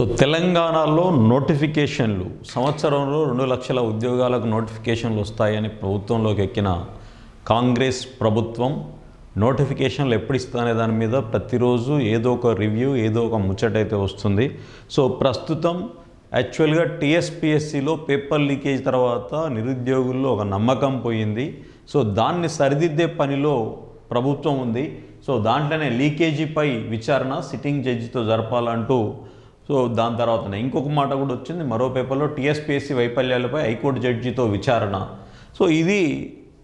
So తెలంగాణలో నోటిఫికేషన్లు సంవత్సరంలో రెండు లక్షల ఉద్యోగాలకు నోటిఫికేషన్లు వస్తాయని ప్రభుత్వంలోకి ఎక్కిన కాంగ్రెస్ ప్రభుత్వం నోటిఫికేషన్లు ఎప్పుడు ఇస్తానే దాని మీద ప్రతిరోజు ఏదో ఒక రివ్యూ ఏదో ఒక ముచ్చట అయితే వస్తుంది. సో ప్రస్తుతం యాక్చువల్గా టీఎస్పిఎస్సిలో పేపర్ లీకేజ్ తర్వాత నిరుద్యోగుల్లో ఒక నమ్మకం పోయింది. సో దాన్ని సరిదిద్దే పనిలో ప్రభుత్వం ఉంది. సో దాంట్లోనే లీకేజీపై విచారణ సిట్టింగ్ జడ్జితో జరపాలంటూ సో దాని తర్వాత ఇంకొక మాట కూడా వచ్చింది. మరో పేపర్లో టీఎస్పీఎస్సీ వైఫల్యాలపై హైకోర్టు జడ్జితో విచారణ. సో ఇది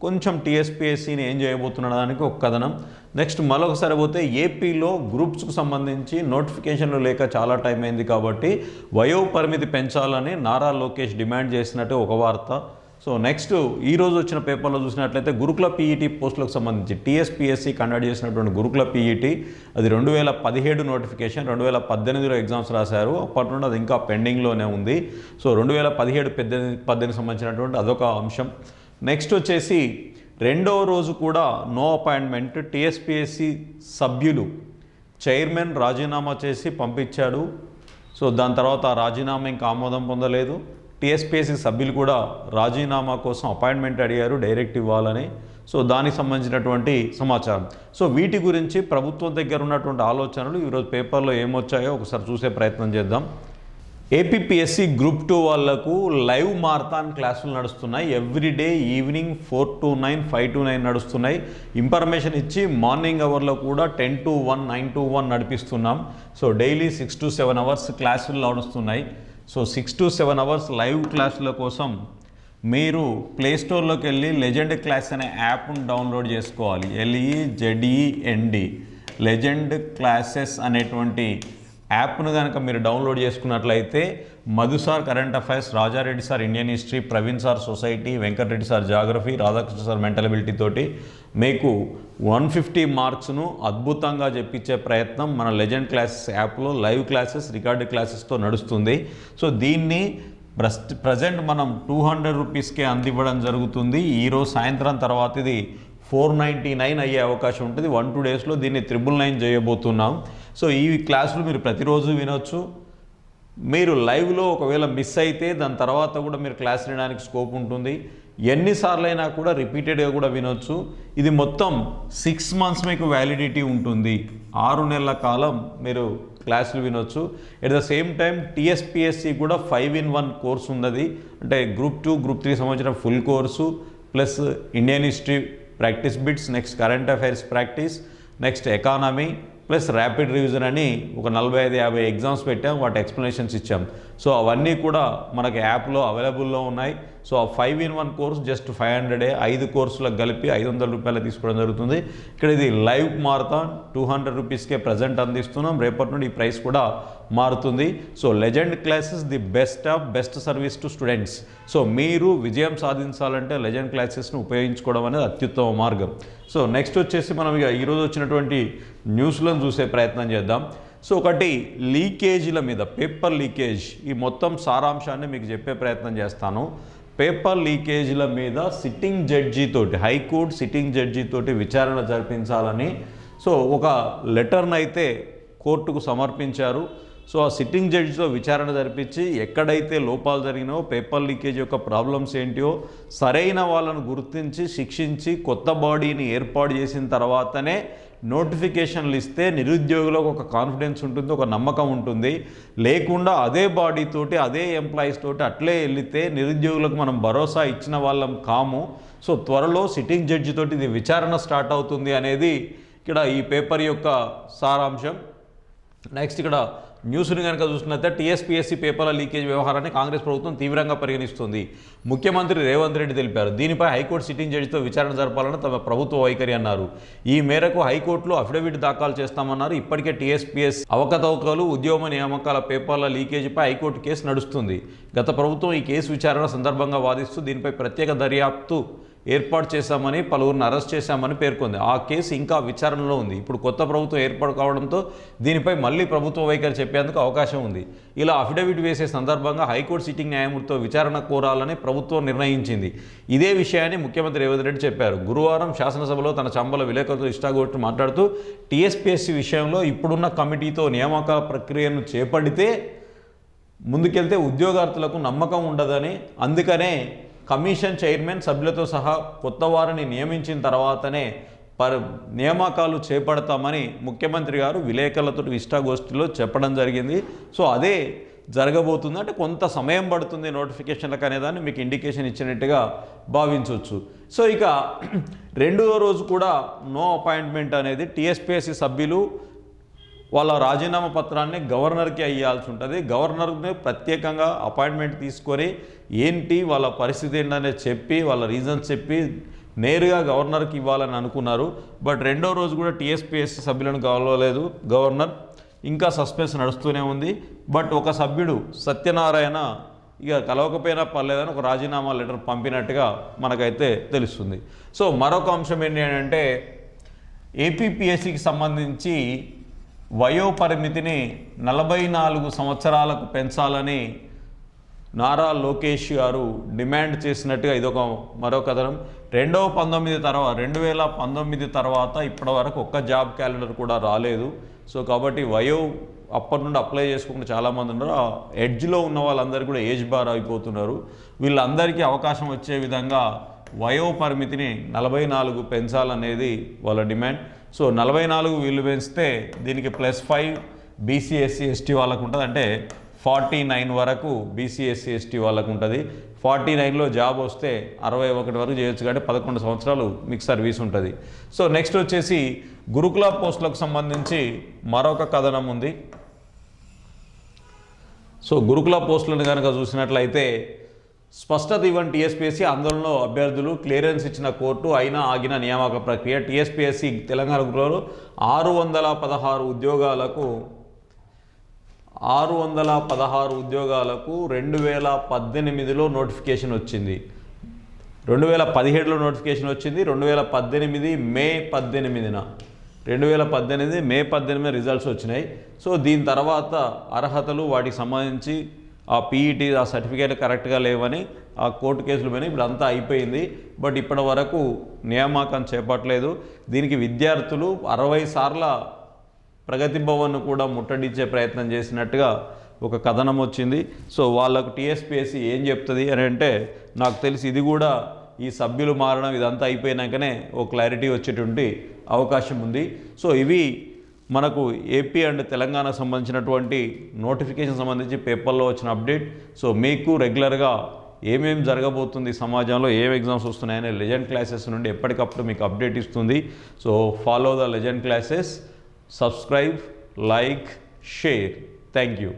కొంచెం టీఎస్పీఎస్సీని ఏం చేయబోతున్న దానికి ఒక కథనం. నెక్స్ట్ మరొకసారి పోతే ఏపీలో గ్రూప్స్కు సంబంధించి నోటిఫికేషన్లు లేక చాలా టైం అయింది కాబట్టి వయో పరిమితి పెంచాలని నారా లోకేష్ డిమాండ్ చేసినట్టు ఒక వార్త. సో నెక్స్ట్ ఈరోజు వచ్చిన పేపర్లో చూసినట్లయితే గురుకుల పీఈటీ పోస్టులకు సంబంధించి టీఎస్పీఎస్సీ కండక్ట్ చేసినటువంటి గురుకుల పీఈటీ అది రెండు వేల పదిహేడు నోటిఫికేషన్ రెండు వేల పద్దెనిమిదిలో ఎగ్జామ్స్ రాశారు. అప్పటి నుండి అది ఇంకా పెండింగ్లోనే ఉంది. సో రెండు వేల పదిహేడు పద్దెనిమిది పద్దెనిమిది సంబంధించినటువంటి అదొక అంశం. నెక్స్ట్ వచ్చేసి రెండవ రోజు కూడా నో అపాయింట్మెంట్ టీఎస్పీఎస్సీ సభ్యులు చైర్మన్ రాజీనామా చేసి పంపించాడు. సో దాని తర్వాత రాజీనామా ఇంకా ఆమోదం పొందలేదు. టీఎస్పీఎస్సీ సభ్యులు కూడా రాజీనామా కోసం అపాయింట్మెంట్ అడిగారు డైరెక్ట్ ఇవ్వాలని. సో దానికి సంబంధించినటువంటి సమాచారం. సో వీటి గురించి ప్రభుత్వం దగ్గర ఉన్నటువంటి ఆలోచనలు ఈరోజు పేపర్లో ఏమొచ్చాయో ఒకసారి చూసే ప్రయత్నం చేద్దాం. ఏపీపీఎస్సీ గ్రూప్ టూ వాళ్ళకు లైవ్ మారథాన్ క్లాసులు నడుస్తున్నాయి. Everyday evening four to nine five to nine నడుస్తున్నాయి. ఇన్ఫర్మేషన్ ఇచ్చి మార్నింగ్ అవర్లో కూడా ten to one nine to one నడిపిస్తున్నాం. So daily six to seven hours క్లాసులు నడుస్తున్నాయి. So six to seven hours live క్లాసుల కోసం మీరు ప్లేస్టోర్లోకి వెళ్ళి లెజెండ్ క్లాస్ అనే యాప్ను డౌన్లోడ్ చేసుకోవాలి. ఎల్ఈ జెడ్ఈఎన్డి లెజెండ్ క్లాసెస్ అనేటువంటి యాప్ను కనుక మీరు డౌన్లోడ్ చేసుకున్నట్లయితే Madhu sir current affairs Rajareddy sir Indian history Praveen sir society Venkatareddy sir geography Radhakrishna sir mental ability తోటి మీకు వన్ ఫిఫ్టీ మార్క్స్ను అద్భుతంగా చెప్పించే ప్రయత్నం మన లెజెండ్ క్లాసెస్ యాప్లో లైవ్ క్లాసెస్ రికార్డు క్లాసెస్తో నడుస్తుంది. సో దీన్ని ప్రస్ట్ ప్రజెంట్ మనం టూ హండ్రెడ్ రూపీస్కే అందివ్వడం జరుగుతుంది. ఈరోజు సాయంత్రం తర్వాత ఇది ఫోర్ నైంటీ నైన్ అయ్యే అవకాశం ఉంటుంది. వన్ టూ డేస్లో దీన్ని త్రిబుల్ నైన్ చేయబోతున్నాం. సో ఈ క్లాసులు మీరు ప్రతిరోజు వినొచ్చు. మీరు లైవ్లో ఒకవేళ మిస్ అయితే దాని తర్వాత కూడా మీరు క్లాస్ వినడానికి స్కోప్ ఉంటుంది. ఎన్నిసార్లు అయినా కూడా రిపీటెడ్గా కూడా వినొచ్చు. ఇది మొత్తం సిక్స్ మంత్స్ మీకు వ్యాలిడిటీ ఉంటుంది. ఆరు నెలల కాలం మీరు క్లాసులు వినొచ్చు. At the same time TSPSC కూడా ఫైవ్ ఇన్ వన్ కోర్స్ ఉన్నది. అంటే గ్రూప్ టూ గ్రూప్ త్రీ సంబంధించిన full course plus Indian history practice bits next current affairs practice next economy plus rapid revision అని ఒక నలభై ఐదు యాభై ఎగ్జామ్స్ పెట్టాం వాటి ఎక్స్ప్లెనేషన్స్ ఇచ్చాం. సో అవన్నీ కూడా మనకి యాప్లో అవైలబుల్లో ఉన్నాయి. సో ఆ five in one course just five హండ్రెడే ఐదు కోర్సులకు కలిపి ఐదు వందల రూపాయలు తీసుకోవడం జరుగుతుంది. ఇక్కడ ఇది లైవ్ మారథాన్ టూ హండ్రెడ్ రూపీస్కే ప్రజెంట్ అందిస్తున్నాం. రేపటి నుండి ఈ ప్రైస్ కూడా మారుతుంది. So legend classes the best of best service to students so మీరు విజయం సాధించాలంటే లెజెండ్ క్లాసెస్ను ఉపయోగించుకోవడం అనేది అత్యుత్తమ మార్గం. సో నెక్స్ట్ వచ్చేసి మనం ఇక ఈరోజు వచ్చినటువంటి న్యూస్లను చూసే ప్రయత్నం చేద్దాం. సో ఒకటి లీకేజీల మీద పేపర్ లీకేజ్ ఈ మొత్తం సారాంశాన్ని మీకు చెప్పే ప్రయత్నం చేస్తాను. పేపర్ లీకేజీల మీద సిట్టింగ్ జడ్జితోటి హైకోర్టు సిట్టింగ్ జడ్జి తోటి విచారణ జరిపించాలని సో ఒక లెటర్నైతే అయితే కోర్టుకు సమర్పించారు. సో ఆ సిట్టింగ్ జడ్జితో విచారణ జరిపించి ఎక్కడైతే లోపాలు జరిగినాయో పేపర్ లీకేజ్ యొక్క ప్రాబ్లమ్స్ ఏంటియో సరైన వాళ్ళను గుర్తించి శిక్షించి కొత్త బాడీని ఏర్పాటు చేసిన తర్వాతనే నోటిఫికేషన్లు ఇస్తే నిరుద్యోగులకు ఒక కాన్ఫిడెన్స్ ఉంటుంది ఒక నమ్మకం ఉంటుంది. లేకుండా అదే బాడీతోటి అదే ఎంప్లాయీస్ తోటి అట్లే వెళితే నిరుద్యోగులకు మనం భరోసా ఇచ్చిన వాళ్ళం కాము. సో త్వరలో సిట్టింగ్ జడ్జి తోటి ఇది విచారణ స్టార్ట్ అవుతుంది అనేది ఇక్కడ ఈ పేపర్ యొక్క సారాంశం. నెక్స్ట్ ఇక్కడ న్యూస్ని కనుక చూసినట్టే టీఎస్పీఎస్సీ పేపర్ల లీకేజ్ వ్యవహారాన్ని కాంగ్రెస్ ప్రభుత్వం తీవ్రంగా పరిగణిస్తుంది. ముఖ్యమంత్రి రేవంత్ రెడ్డి తెలిపారు. దీనిపై హైకోర్టు సిట్టింగ్ జడ్జితో విచారణ జరపాలని తమ ప్రభుత్వ వైఖరి అన్నారు. ఈ మేరకు హైకోర్టులో అఫిడవిట్ దాఖలు చేస్తామన్నారు. ఇప్పటికే టీఎస్పీఎస్ అవకతవకలు ఉద్యోగ నియామకాల పేపర్ల లీకేజీపై హైకోర్టు కేసు నడుస్తుంది. గత ప్రభుత్వం ఈ కేసు విచారణ సందర్భంగా వాదిస్తూ దీనిపై ప్రత్యేక దర్యాప్తు ఏర్పాటు చేశామని పలువురిని అరెస్ట్ చేశామని పేర్కొంది. ఆ కేసు ఇంకా విచారణలో ఉంది. ఇప్పుడు కొత్త ప్రభుత్వం ఏర్పాటు కావడంతో దీనిపై మళ్ళీ ప్రభుత్వ వైఖరి చెప్పేందుకు అవకాశం ఉంది. ఇలా అఫిడవిట్ వేసే సందర్భంగా హైకోర్టు సిట్టింగ్ న్యాయమూర్తితో విచారణ కోరాలని ప్రభుత్వం నిర్ణయించింది. ఇదే విషయాన్ని ముఖ్యమంత్రి రేవంత్ రెడ్డి చెప్పారు. గురువారం శాసనసభలో తన చంబల విలేకరులతో ఇష్టాగొట్టు మాట్లాడుతూ టీఎస్పీఎస్సీ విషయంలో ఇప్పుడున్న కమిటీతో నియామకాల ప్రక్రియను చేపడితే ముందుకెళ్తే ఉద్యోగార్థులకు నమ్మకం ఉండదని అందుకనే కమిషన్ చైర్మన్ సభ్యులతో సహా కొత్త వారిని నియమించిన తర్వాతనే పర్ నియామకాలు చేపడతామని ముఖ్యమంత్రి గారు విలేకరులతో ఇష్టాగోష్ఠిలో చెప్పడం జరిగింది. సో అదే జరగబోతుంది. అంటే కొంత సమయం పడుతుంది నోటిఫికేషన్లకు అనేదాన్ని మీకు ఇండికేషన్ ఇచ్చినట్టుగా భావించవచ్చు. సో ఇక రెండవ రోజు కూడా నో అపాయింట్మెంట్ అనేది టీఎస్పీఎస్సీ సభ్యులు వాళ్ళ రాజీనామా పత్రాన్ని గవర్నర్కి అయ్యాల్సి ఉంటుంది. గవర్నర్ని ప్రత్యేకంగా అపాయింట్మెంట్ తీసుకొని ఏంటి వాళ్ళ పరిస్థితి ఏంటనేది చెప్పి వాళ్ళ రీజన్స్ చెప్పి నేరుగా గవర్నర్కి ఇవ్వాలని అనుకున్నారు. బట్ రెండో రోజు కూడా టీఎస్పీఎస్సీ సభ్యులను కలవలేదు గవర్నర్. ఇంకా సస్పెన్స్ నడుస్తూనే ఉంది. బట్ ఒక సభ్యుడు సత్యనారాయణ ఇక కలవకపోయినా పర్లేదని ఒక రాజీనామా లెటర్ పంపినట్టుగా మనకైతే తెలుస్తుంది. సో మరొక అంశం ఏంటి అంటే ఏపీపీఎస్సికి సంబంధించి వయో పరిమితిని నలభై నాలుగు సంవత్సరాలకు పెంచాలని నారా లోకేష్ గారు డిమాండ్ చేసినట్టుగా ఇదొక మరో కథనం. రెండవ పంతొమ్మిది తర్వాత రెండు వేల పంతొమ్మిది తర్వాత ఇప్పటి వరకు ఒక్క జాబ్ క్యాలెండర్ కూడా రాలేదు. సో కాబట్టి వయో అప్పటి నుండి అప్లై చేసుకుంటే చాలామంది ఉన్నారు. ఆ ఎడ్జ్లో ఉన్న వాళ్ళందరూ కూడా ఏజ్ బార్ అయిపోతున్నారు. వీళ్ళందరికీ అవకాశం వచ్చే విధంగా వయో పరిమితిని నలభై నాలుగు పెంచాలనేది వాళ్ళ డిమాండ్. సో నలభై నాలుగు వీళ్ళు పెంచితే దీనికి ప్లస్ ఫైవ్ బీసీఎస్సీ ఎస్టీ వాళ్ళకు ఉంటుంది. అంటే ఫార్టీ నైన్ వరకు బీసీఎస్సీ ఎస్టీ వాళ్ళకు ఉంటుంది. ఫార్టీ నైన్లో జాబ్ వస్తే అరవై ఒకటి వరకు చేయొచ్చు. కాబట్టి పదకొండు సంవత్సరాలు మీకు సర్వీస్ ఉంటుంది. సో నెక్స్ట్ వచ్చేసి గురుకుల పోస్టులకు సంబంధించి మరొక కథనం ఉంది. సో గురుకుల పోస్టులను కనుక చూసినట్లయితే స్పష్టత ఇవ్వని టీఎస్పీఎస్సీ ఆందోళనలో అభ్యర్థులు క్లియరెన్స్ ఇచ్చిన కోర్టు అయినా ఆగిన నియామక ప్రక్రియ. టీఎస్పీఎస్సీ తెలంగాణ గురుకులలో ఆరు వందల పదహారు ఉద్యోగాలకు ఆరు వందల పదహారు ఉద్యోగాలకు రెండు వేల పద్దెనిమిదిలో నోటిఫికేషన్ వచ్చింది. రెండు వేల పదిహేడులో నోటిఫికేషన్ వచ్చింది. రెండు వేల పద్దెనిమిది మే పద్దెనిమిదిన. రెండు వేల పద్దెనిమిది మే పద్దెనిమిది రిజల్ట్స్ వచ్చినాయి. సో దీని తర్వాత అర్హతలు వాటికి సంబంధించి ఆ పీఈటీ ఆ సర్టిఫికేట్ కరెక్ట్గా లేవని ఆ కోర్టు కేసులు పోయినాయి. ఇప్పుడు అంతా అయిపోయింది. బట్ ఇప్పటి వరకు నియామకం చేపట్టలేదు. దీనికి విద్యార్థులు అరవై సార్ల ప్రగతి భవన్ను కూడా ముట్టడించే ప్రయత్నం చేసినట్టుగా ఒక కథనం వచ్చింది. సో వాళ్ళకు టీఎస్పీఎస్సీ ఏం చెప్తుంది అని అంటే నాకు తెలిసి ఇది కూడా ఈ సభ్యులు మారడం ఇదంతా అయిపోయినాకనే ఓ క్లారిటీ వచ్చేటువంటి అవకాశం ఉంది. సో ఇవి మనకు ఏపీ అండ్ తెలంగాణ సంబంధించినటువంటి నోటిఫికేషన్ సంబంధించి పేపర్లో వచ్చిన అప్డేట్ సో మీకు రెగ్యులర్గా ఏమేమి జరగబోతుంది సమాజంలో ఏం ఎగ్జామ్స్ వస్తున్నాయనే లెజెండ్ క్లాసెస్ నుండి ఎప్పటికప్పుడు మీకు అప్డేట్ ఇస్తుంది. So follow the legend classes subscribe like share thank you